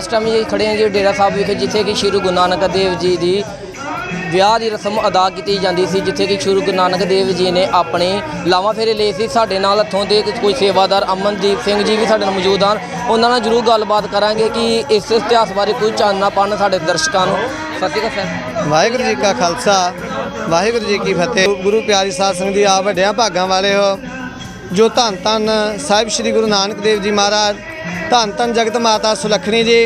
ਇਸ ਟਾਈਮ ਜੀ ਖੜੇ ਹਾਂ ਜੀ ਡੇਰਾ ਸਾਹਿਬ ਵਿਖੇ, ਜਿੱਥੇ ਕਿ ਸ਼੍ਰੀ ਗੁਰੂ ਨਾਨਕ ਦੇਵ ਜੀ ਦੀ ਵਿਆਹ ਦੀ ਰਸਮ ਅਦਾ ਕੀਤੀ ਜਾਂਦੀ ਸੀ, ਜਿੱਥੇ ਕਿ ਸ਼੍ਰੀ ਗੁਰੂ ਨਾਨਕ ਦੇਵ ਜੀ ਨੇ ਆਪਣੇ ਲਾਵਾਂ ਫੇਰੇ ਲਏ ਸੀ। ਸਾਡੇ ਨਾਲ ਇੱਥੋਂ ਦੇ ਕੋਈ ਸੇਵਾਦਾਰ ਅਮਨਦੀਪ ਸਿੰਘ ਜੀ ਵੀ ਸਾਡੇ ਨਾਲ ਮੌਜੂਦ ਹਨ। ਉਹਨਾਂ ਨਾਲ ਜਰੂਰ ਗੱਲਬਾਤ ਕਰਾਂਗੇ ਕਿ ਇਸ ਇਤਿਹਾਸ ਬਾਰੇ ਕੋਈ ਚਾਨਣਾ ਪਾਣ ਸਾਡੇ ਦਰਸ਼ਕਾਂ ਨੂੰ। ਸਤਿ ਸ਼੍ਰੀ ਅਕਾਲ ਵਾਹਿਗੁਰੂ ਜੀ ਕਾ ਖਾਲਸਾ। ਵਾਹਿਗੁਰੂ ਜੀ ਕੀ ਫਤਿਹ। ਗੁਰੂ ਪਿਆਰੀ ਸਾਧ ਸੰਗਤ ਜੀ ਆ ਵੱਡਿਆਂ ਭਾਗਾਂ ਵਾਲੇ ਹੋ। ਜੋ ਧੰਨ ਧੰਨ ਸਾਹਿਬ ਸ੍ਰੀ ਗੁਰੂ ਨਾਨਕ ਦੇਵ ਜੀ ਮਹਾਰਾਜ ਧੰਨ ਧੰਨ ਜਗਤ ਮਾਤਾ ਸੁਲੱਖਣੀ ਜੀ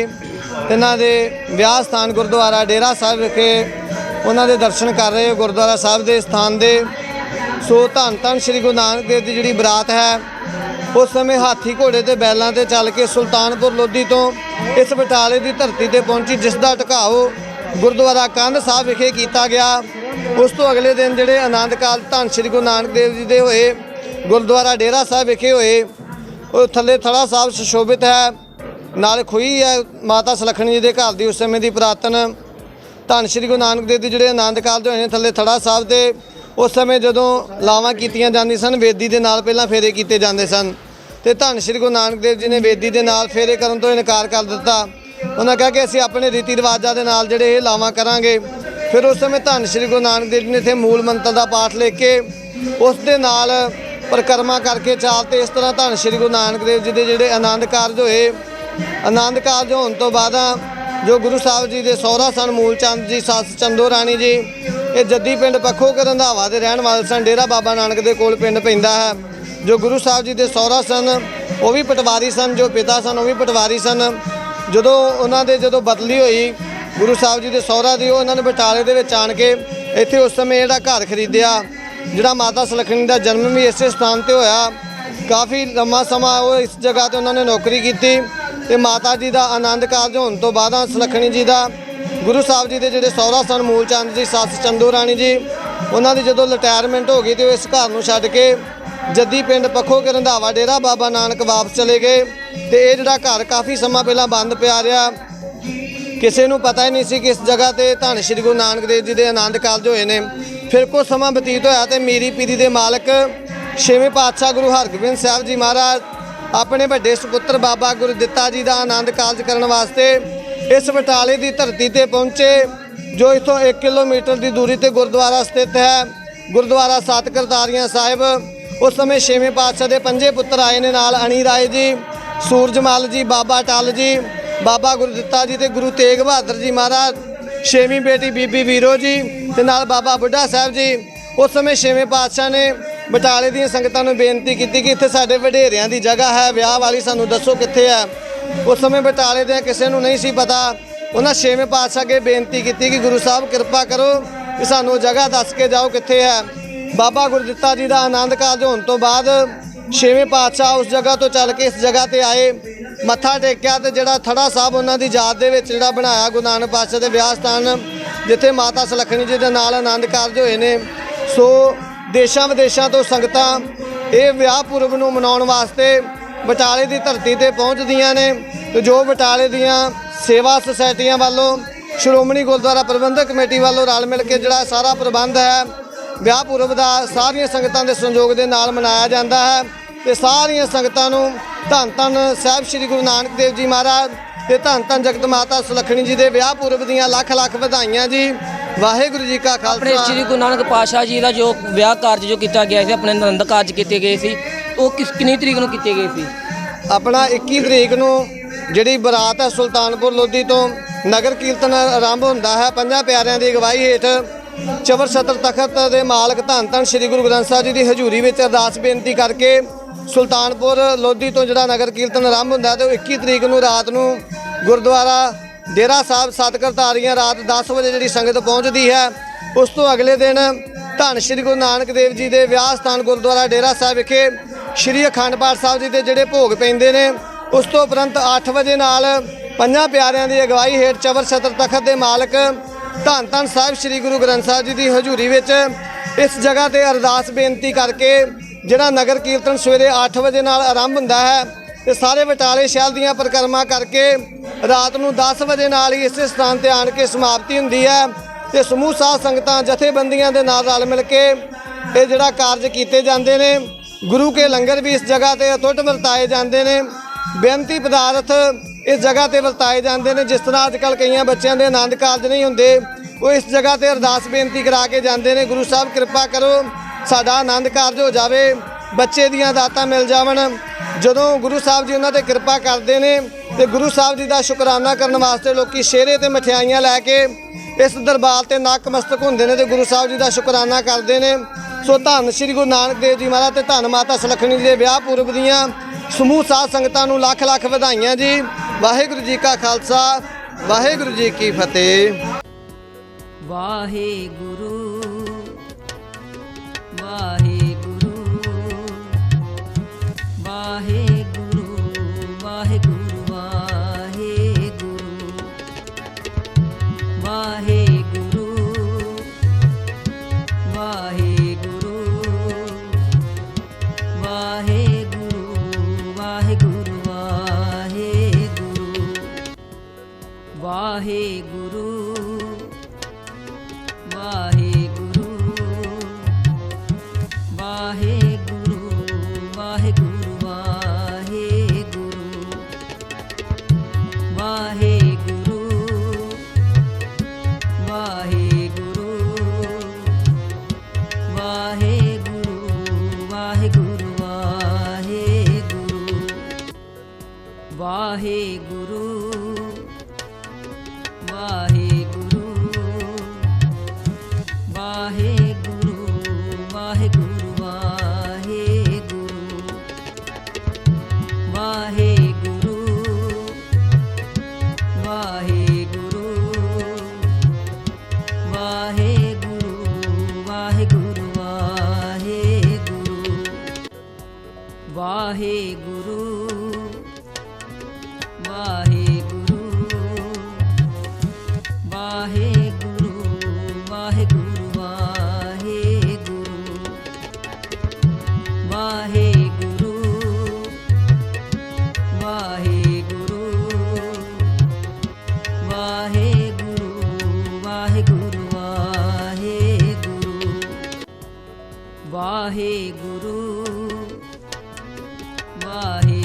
ਇਹਨਾਂ ਦੇ ਵਿਆਹ ਸਥਾਨ ਗੁਰਦੁਆਰਾ ਡੇਰਾ ਸਾਹਿਬ ਵਿਖੇ ਉਹਨਾਂ ਦੇ ਦਰਸ਼ਨ ਕਰ ਰਹੇ ਹੋ, ਗੁਰਦੁਆਰਾ ਸਾਹਿਬ ਦੇ ਸਥਾਨ ਦੇ। ਸੋ ਧੰਨ ਧੰਨ ਸ੍ਰੀ ਗੁਰੂ ਨਾਨਕ ਦੇਵ ਦੀ ਜਿਹੜੀ ਬਰਾਤ ਹੈ, ਉਸ ਸਮੇਂ ਹਾਥੀ ਘੋੜੇ ਤੇ ਬੈਲਾਂ ਤੇ ਚੱਲ ਕੇ ਸੁਲਤਾਨਪੁਰ ਲੋਧੀ ਤੋਂ ਇਸ ਬਟਾਲੇ ਦੀ ਧਰਤੀ ਤੇ ਪਹੁੰਚੀ, ਜਿਸ ਦਾ ਢਕਾਓ ਗੁਰਦੁਆਰਾ ਕੰਧ ਸਾਹਿਬ ਵਿਖੇ ਕੀਤਾ ਗਿਆ। ਉਸ ਤੋਂ ਅਗਲੇ ਦਿਨ ਜਿਹੜੇ ਆਨੰਦ ਕਾਲ ਧੰਨ ਸ੍ਰੀ ਗੁਰੂ ਨਾਨਕ ਦੇਵ ਜੀ ਦੇ ਹੋਏ, ਗੁਰਦੁਆਰਾ ਡੇਰਾ ਸਾਹਿਬ ਵਿਖੇ ਹੋਏ ਉਹ ਥੱਲੇ ਥੜਾ ਸਾਹਿਬ ਸੁਸ਼ੋਭਿਤ ਹੈ, ਨਾਲ ਖੂਹੀ ਹੈ ਮਾਤਾ ਸੁਲੱਖਣੀ ਜੀ ਦੇ ਘਰ ਦੀ ਉਸ ਸਮੇਂ ਦੀ ਪੁਰਾਤਨ। ਧੰਨ ਸ਼੍ਰੀ ਗੁਰੂ ਨਾਨਕ ਦੇਵ ਜੀ ਜਿਹੜੇ ਆਨੰਦ ਕਾਲਜ ਹੋਏ ਨੇ ਥੱਲੇ ਥੜਾ ਸਾਹਿਬ ਦੇ, ਉਸ ਸਮੇਂ ਜਦੋਂ ਲਾਵਾਂ ਕੀਤੀਆਂ ਜਾਂਦੀਆਂ ਸਨ, ਵੇਦੀ ਦੇ ਨਾਲ ਪਹਿਲਾਂ ਫੇਰੇ ਕੀਤੇ ਜਾਂਦੇ ਸਨ। ਤੇ ਧੰਨ ਸ਼੍ਰੀ ਗੁਰੂ ਨਾਨਕ ਦੇਵ ਜੀ ਨੇ ਵੇਦੀ ਦੇ ਨਾਲ ਫੇਰੇ ਕਰਨ ਤੋਂ ਇਨਕਾਰ ਕਰ ਦਿੱਤਾ। ਉਹਨਾਂ ਕਿਹਾ ਕਿ ਅਸੀਂ ਆਪਣੇ ਰੀਤੀ ਰਿਵਾਜਾਂ ਦੇ ਨਾਲ ਜਿਹੜੇ ਇਹ ਲਾਵਾਂ ਕਰਾਂਗੇ। ਫਿਰ ਉਸ ਸਮੇਂ ਧੰਨ ਸ਼੍ਰੀ ਗੁਰੂ ਨਾਨਕ ਦੇਵ ਜੀ ਨੇ ਇੱਥੇ ਮੂਲ ਮੰਤਰ ਦਾ ਪਾਠ ਲੈ ਕੇ, ਉਸ ਦੇ ਨਾਲ ਪਰਿਕਰਮਾ ਕਰਕੇ ਚਾਲ ਤੇ ਇਸ ਤਰ੍ਹਾਂ ਧੰਨ ਸ਼੍ਰੀ ਗੁਰੂ ਨਾਨਕ ਦੇਵ ਜੀ ਦੇ ਜਿਹੜੇ ਆਨੰਦ ਕਾਰਜ ਹੋਏ, ਆਨੰਦ ਕਾਰਜ ਹੋਣ ਤੋਂ ਬਾਅਦਾਂ ਜੋ ਗੁਰੂ ਸਾਹਿਬ ਜੀ ਦੇ ਸਹੁਰਾ ਸਨ ਮੂਲ ਚੰਦ ਜੀ, ਸੱਸ ਚੰਦੋ ਰਾਣੀ ਜੀ, ਇਹ ਜੱਦੀ ਪਿੰਡ ਪੱਖੋ ਰੰਧਾਵਾ ਦੇ ਰਹਿਣ ਵਾਲੇ ਸਨ, ਡੇਰਾ ਬਾਬਾ ਨਾਨਕ ਦੇ ਕੋਲ ਪਿੰਡ ਪੈਂਦਾ ਹੈ। ਜੋ ਗੁਰੂ ਸਾਹਿਬ ਜੀ ਦੇ ਸਹੁਰਾ ਸਨ, ਉਹ ਵੀ ਪਟਵਾਰੀ ਸਨ, ਜੋ ਪਿਤਾ ਸਨ, ਉਹ ਵੀ ਪਟਵਾਰੀ ਸਨ। ਜਦੋਂ ਉਹਨਾਂ ਦੇ ਜਦੋਂ ਬਦਲੀ ਹੋਈ, ਗੁਰੂ ਸਾਹਿਬ ਜੀ ਦੇ ਸਹੁਰਾ ਦੀ ਉਹ ਉਹਨਾਂ ਨੇ ਬਟਾਲੇ ਦੇ ਵਿੱਚ ਆਣ ਕੇ ਇੱਥੇ ਉਸ ਸਮੇਂ ਜਿਹੜਾ ਘਰ ਖਰੀਦਿਆ ਜਿਹੜਾ ਮਾਤਾ ਸੁਲੱਖਣੀ ਦਾ ਜਨਮ ਵੀ ਇਸੇ ਸਥਾਨ ਤੇ ਹੋਇਆ। ਕਾਫੀ ਲੰਮਾ ਸਮਾਂ ਉਹ ਇਸ ਜਗ੍ਹਾ ਤੇ ਉਹਨਾਂ ਨੇ ਨੌਕਰੀ ਕੀਤੀ ਤੇ ਮਾਤਾ ਜੀ ਦਾ ਆਨੰਦ ਕਾਰਜ ਹੋਣ ਤੋਂ ਬਾਅਦ ਸੁਲੱਖਣੀ ਜੀ ਦਾ ਗੁਰੂ ਸਾਹਿਬ ਜੀ ਦੇ ਜਿਹੜੇ ਸਹੁਰਾ ਸਨ ਮੂਲ ਚੰਦ ਜੀ, ਸੱਸ ਚੰਦੂ ਰਾਣੀ ਜੀ, ਉਹਨਾਂ ਦੀ ਜਦੋਂ ਰਿਟਾਇਰਮੈਂਟ ਹੋ ਗਈ ਤੇ ਉਹ ਇਸ ਘਰ ਨੂੰ ਛੱਡ ਕੇ ਜੱਦੀ ਪਿੰਡ ਪੱਖੋ ਕੇ ਰੰਧਾਵਾ ਡੇਰਾ ਬਾਬਾ ਨਾਨਕ ਵਾਪਸ ਚਲੇ ਗਏ ਤੇ ਇਹ ਜਿਹੜਾ ਘਰ ਕਾਫੀ ਸਮਾਂ ਪਹਿਲਾਂ ਬੰਦ ਪਿਆ ਰਿਹਾ। ਕਿਸੇ ਨੂੰ ਪਤਾ ਹੀ ਨਹੀਂ ਸੀ ਕਿ ਇਸ ਜਗ੍ਹਾ ਤੇ ਧੰਨ ਸ਼੍ਰੀ ਗੁਰੂ ਨਾਨਕ ਦੇਵ ਜੀ ਦੇ ਆਨੰਦ ਕਾਰਜ ਹੋਏ ਨੇ। ਫਿਰ ਕੁਝ ਸਮਾਂ ਬਤੀਤ ਹੋਇਆ ਤੇ ਮੀਰੀ ਪੀਰੀ ਦੇ ਮਾਲਕ ਛੇਵੇਂ ਪਾਤਸ਼ਾਹ ਗੁਰੂ ਹਰਗੋਬਿੰਦ ਸਾਹਿਬ ਜੀ ਮਹਾਰਾਜ ਆਪਣੇ ਵੱਡੇ ਸੁਪੁੱਤਰ ਬਾਬਾ ਗੁਰਦਿੱਤਾ ਜੀ ਦਾ ਆਨੰਦ ਕਾਰਜ ਕਰਨ ਵਾਸਤੇ ਇਸ ਬਟਾਲੇ ਦੀ ਧਰਤੀ ਤੇ ਪਹੁੰਚੇ, ਜੋ ਇਥੋਂ 1 ਕਿਲੋਮੀਟਰ ਦੀ ਦੂਰੀ ਤੇ ਗੁਰਦੁਆਰਾ ਸਥਿਤ ਹੈ। ਗੁਰਦੁਆਰਾ ਸਤ ਕਰਤਾਰੀਆਂ ਸਾਹਿਬ, ਉਸ ਸਮੇਂ ਛੇਵੇਂ ਪਾਤਸ਼ਾਹ ਦੇ ਪੰਜੇ ਪੁੱਤਰ ਆਏ ਨੇ ਨਾਲ ਅਣੀ ਰਾਏ ਜੀ, ਸੂਰਜਮਾਲ ਜੀ, ਬਾਬਾ ਟਲ ਜੀ, ਬਾਬਾ ਗੁਰਦਿੱਤਾ ਜੀ ਤੇ ਗੁਰੂ ਤੇਗ ਬਹਾਦਰ ਜੀ ਮਹਾਰਾਜ। ਛੇਵੀਂ ਬੇਟੀ ਬੀਬੀ ਵੀਰੋ ਜੀ ਤੇ ਨਾਲ ਬਾਬਾ ਬੁੱਢਾ ਸਾਹਿਬ ਜੀ, ਉਸ ਸਮੇਂ ਛੇਵੇਂ ਪਾਤਸ਼ਾਹ ਨੇ ਬਟਾਲੇ ਦੀਆਂ ਸੰਗਤਾਂ ਨੂੰ ਬੇਨਤੀ ਕੀਤੀ ਕਿ ਇੱਥੇ ਸਾਡੇ ਵਡੇਰਿਆਂ ਦੀ ਜਗ੍ਹਾ ਹੈ, ਵਿਆਹ ਵਾਲੀ ਸਾਨੂੰ ਦੱਸੋ ਕਿੱਥੇ ਹੈ। ਉਸ ਸਮੇਂ ਬਟਾਲੇ ਦੇ ਕਿਸੇ ਨੂੰ ਨਹੀਂ ਸੀ ਪਤਾ, ਉਹਨਾਂ ਛੇਵੇਂ ਪਾਤਸ਼ਾਹ ਅੱਗੇ ਬੇਨਤੀ ਕੀਤੀ ਕਿ ਗੁਰੂ ਸਾਹਿਬ ਕਿਰਪਾ ਕਰੋ ਕਿ ਸਾਨੂੰ ਜਗ੍ਹਾ ਦੱਸ ਕੇ ਜਾਓ ਕਿੱਥੇ ਹੈ। ਬਾਬਾ ਗੁਰਦਿੱਤਾ ਜੀ ਦਾ ਆਨੰਦ ਕਾਰਜ ਹੋਣ ਤੋਂ ਬਾਅਦ ਛੇਵੇਂ ਪਾਤਸ਼ਾਹ ਉਸ ਜਗ੍ਹਾ ਤੋਂ ਚੱਲ ਕੇ ਇਸ ਜਗ੍ਹਾ ਤੇ ਆਏ। ਮੱਥਾ ਟੇਕਿਆ ਤੇ ਜਿਹੜਾ ਥੜਾ ਸਾਹਿਬ ਉਹਨਾਂ ਦੀ ਯਾਦ ਦੇ ਵਿੱਚ ਜਿਹੜਾ ਬਣਾਇਆ ਗੁਰੂ ਨਾਨਕ ਪਾਤਸ਼ਾਹ ਦੇ ਵਿਆਹ ਸਥਾਨ, ਜਿੱਥੇ ਮਾਤਾ ਸੁਲੱਖਣੀ ਜੀ ਦੇ ਨਾਲ ਆਨੰਦ ਕਾਰਜ ਹੋਏ ਨੇ। ਸੋ ਦੇਸ਼ਾਂ ਵਿਦੇਸ਼ਾਂ ਤੋਂ ਸੰਗਤਾਂ ਇਹ ਵਿਆਹ ਪੁਰਬ ਨੂੰ ਮਨਾਉਣ ਵਾਸਤੇ ਬਟਾਲੇ ਦੀ ਧਰਤੀ ਤੇ ਪਹੁੰਚਦੀਆਂ ਨੇ ਤੇ ਜੋ ਬਟਾਲੇ ਦੀਆਂ ਸੇਵਾ ਸੁਸਾਇਟੀਆਂ ਵੱਲੋਂ ਸ਼੍ਰੋਮਣੀ ਗੁਰਦੁਆਰਾ ਪ੍ਰਬੰਧਕ ਕਮੇਟੀ ਵੱਲੋਂ ਰਲ ਮਿਲ ਕੇ ਜਿਹੜਾ ਸਾਰਾ ਪ੍ਰਬੰਧ ਹੈ, ਵਿਆਹ ਪੁਰਬ ਦਾ ਸਾਰੀਆਂ ਸੰਗਤਾਂ ਦੇ ਸੰਯੋਗ ਦੇ ਨਾਲ ਮਨਾਇਆ ਜਾਂਦਾ ਹੈ। ਤੇ ਸਾਰੀਆਂ ਸੰਗਤਾਂ ਨੂੰ ਧੰਨ ਧੰਨ ਸਾਹਿਬ ਸ੍ਰੀ ਗੁਰੂ ਨਾਨਕ ਦੇਵ ਜੀ ਮਹਾਰਾਜ ਤੇ ਧੰਨ ਧੰਨ ਜਗਤ ਮਾਤਾ ਸੁਲੱਖਣੀ ਜੀ ਦੇ ਵਿਆਹ ਪੁਰਬ ਦੀਆਂ ਲੱਖ ਲੱਖ ਵਧਾਈਆਂ ਜੀ। ਵਾਹਿਗੁਰੂ ਜੀ ਕਾ ਆਪਣੇ ਖਾਲਸਾ। ਸ਼੍ਰੀ ਗੁਰੂ ਨਾਨਕ ਪਾਤਸ਼ਾਹ ਜੀ ਦਾ ਜੋ ਵਿਆਹ ਕਾਰਜ ਜੋ ਕੀਤਾ ਗਿਆ ਸੀ ਆਪਣੇ ਆਨੰਦ ਕਾਰਜ ਕੀਤੇ ਗਏ ਸੀ ਉਹ ਕਿਸ ਕਿੰਨੀ ਤਰੀਕ ਨੂੰ ਕੀਤੇ ਗਏ ਸੀ? ਆਪਣਾ 21 ਤਰੀਕ ਨੂੰ ਜਿਹੜੀ ਬਰਾਤ ਹੈ ਸੁਲਤਾਨਪੁਰ ਲੋਧੀ ਤੋਂ ਨਗਰ ਕੀਰਤਨ ਆਰੰਭ ਹੁੰਦਾ ਹੈ। ਪੰਜਾਂ ਪਿਆਰਿਆਂ ਦੀ ਅਗਵਾਈ ਹੇਠ ਚਵਰ ਛਤਰ ਤਖਤ ਦੇ ਮਾਲਕ ਧੰਨ ਧੰਨ ਸ੍ਰੀ ਗੁਰੂ ਗ੍ਰੰਥ ਸਾਹਿਬ ਜੀ ਦੀ ਹਜ਼ੂਰੀ ਵਿੱਚ ਅਰਦਾਸ ਬੇਨਤੀ ਕਰਕੇ ਸੁਲਤਾਨਪੁਰ ਲੋਧੀ ਤੋਂ ਜਿਹੜਾ ਨਗਰ ਕੀਰਤਨ ਆਰੰਭ ਹੁੰਦਾ ਹੈ ਤੇ ਉਹ 21 ਤਰੀਕ ਨੂੰ ਰਾਤ ਨੂੰ ਗੁਰਦੁਆਰਾ ਡੇਰਾ ਸਾਹਿਬ ਸਤ ਰਾਤ 10 ਵਜੇ ਜਿਹੜੀ ਸੰਗਤ ਪਹੁੰਚਦੀ ਹੈ, ਉਸ ਤੋਂ ਅਗਲੇ ਦਿਨ ਧੰਨ ਸ਼੍ਰੀ ਗੁਰੂ ਨਾਨਕ ਦੇਵ ਜੀ ਦੇ ਵਿਆਹ ਸਥਾਨ ਗੁਰਦੁਆਰਾ ਡੇਰਾ ਸਾਹਿਬ ਵਿਖੇ ਸ਼੍ਰੀ ਅਖੰਡ ਪਾਠ ਸਾਹਿਬ ਜੀ ਦੇ ਜਿਹੜੇ ਭੋਗ ਪੈਂਦੇ ਨੇ, ਉਸ ਤੋਂ ਉਪਰੰਤ 8 ਵਜੇ ਨਾਲ ਪੰਜਾਂ ਪਿਆਰਿਆਂ ਦੀ ਅਗਵਾਈ ਹੇਠ ਚਵਰ ਛਤਰ ਤਖਤ ਦੇ ਮਾਲਕ ਧੰਨ ਧੰਨ ਸਾਹਿਬ ਸ੍ਰੀ ਗੁਰੂ ਗ੍ਰੰਥ ਸਾਹਿਬ ਜੀ ਦੀ ਹਜ਼ੂਰੀ ਵਿੱਚ ਇਸ ਜਗ੍ਹਾ ਤੇ ਅਰਦਾਸ ਬੇਨਤੀ ਕਰਕੇ ਜਿਹੜਾ ਨਗਰ ਕੀਰਤਨ ਸਵੇਰੇ 8 ਵਜੇ ਨਾਲ ਆਰੰਭ ਹੁੰਦਾ ਹੈ ਤੇ ਸਾਰੇ ਬਟਾਲੇ ਸ਼ਹਿਰ ਦੀਆਂ ਪਰਿਕਰਮਾ ਕਰਕੇ ਰਾਤ ਨੂੰ 10 ਵਜੇ ਨਾਲ ਹੀ ਇਸੇ ਸਥਾਨ ਤੇ ਆਣ ਕੇ ਸਮਾਪਤੀ ਹੁੰਦੀ ਹੈ ਤੇ ਸਮੂਹ ਸਾਧ ਸੰਗਤਾਂ, ਜਥੇਬੰਦੀਆਂ ਦੇ ਨਾਲ ਰਲ ਮਿਲ ਕੇ ਇਹ ਜਿਹੜਾ ਕਾਰਜ ਕੀਤੇ ਜਾਂਦੇ ਨੇ, ਗੁਰੂ ਕੇ ਲੰਗਰ ਵੀ ਇਸ ਜਗ੍ਹਾ ਤੇ ਅਟੁੱਟ ਵਰਤਾਏ ਜਾਂਦੇ ਨੇ, ਬੇਨਤੀ ਪਦਾਰਥ ਇਸ ਜਗ੍ਹਾ ਤੇ ਵਰਤਾਏ ਜਾਂਦੇ ਨੇ, ਜਿਸ ਤਰ੍ਹਾਂ ਅੱਜ ਕੱਲ ਕਈਆਂ ਬੱਚਿਆਂ ਦੇ ਆਨੰਦ ਕਾਰਜ ਨਹੀਂ ਹੁੰਦੇ, ਉਹ ਇਸ ਜਗ੍ਹਾ ਤੇ ਅਰਦਾਸ ਬੇਨਤੀ ਕਰਾ ਕੇ ਜਾਂਦੇ ਨੇ, ਗੁਰੂ ਸਾਹਿਬ ਕਿਰਪਾ ਕਰੋ ਸਾਡਾ ਆਨੰਦ ਕਾਰਜ ਹੋ ਜਾਵੇ, ਬੱਚੇ ਦੀਆਂ ਦਾਤਾਂ ਮਿਲ ਜਾਵਣ। ਜਦੋਂ ਗੁਰੂ ਸਾਹਿਬ ਜੀ ਉਹਨਾਂ ਤੇ ਕਿਰਪਾ ਕਰਦੇ ਨੇ, ਤੇ ਗੁਰੂ ਸਾਹਿਬ ਜੀ ਦਾ ਸ਼ੁਕਰਾਨਾ ਕਰਨ ਵਾਸਤੇ ਲੋਕੀ ਸ਼ੇਰੇ ਤੇ ਮਠਿਆਈਆਂ ਲੈ ਕੇ ਇਸ ਦਰਬਾਰ ਤੇ ਨਕਮਸਤਕ ਹੁੰਦੇ ਨੇ ਤੇ ਗੁਰੂ ਸਾਹਿਬ ਜੀ ਦਾ ਸ਼ੁਕਰਾਨਾ ਕਰਦੇ ਨੇ। ਸੋ ਧੰਨ ਸ੍ਰੀ ਗੁਰੂ ਨਾਨਕ ਦੇਵ ਜੀ ਮਹਾਰਾਜ ਤੇ ਧੰਨ ਮਾਤਾ ਸੁਲੱਖਣੀ ਜੀ ਦੇ ਵਿਆਹ ਪੁਰਬ ਦੀਆਂ ਸਮੂਹ ਸਾਧ ਸੰਗਤਾਂ ਨੂੰ ਲੱਖ ਲੱਖ ਵਧਾਈਆਂ ਜੀ। ਵਾਹਿਗੁਰੂ ਜੀ ਕਾ ਖਾਲਸਾ, ਵਾਹਿਗੁਰੂ ਜੀ ਕੀ ਫਤਿਹ। ਵਾਹਿਗੁਰੂ ਵਾਹਿਗੁਰੂ ਵਾਹਿਗੁਰੂ ਵਾਹਿ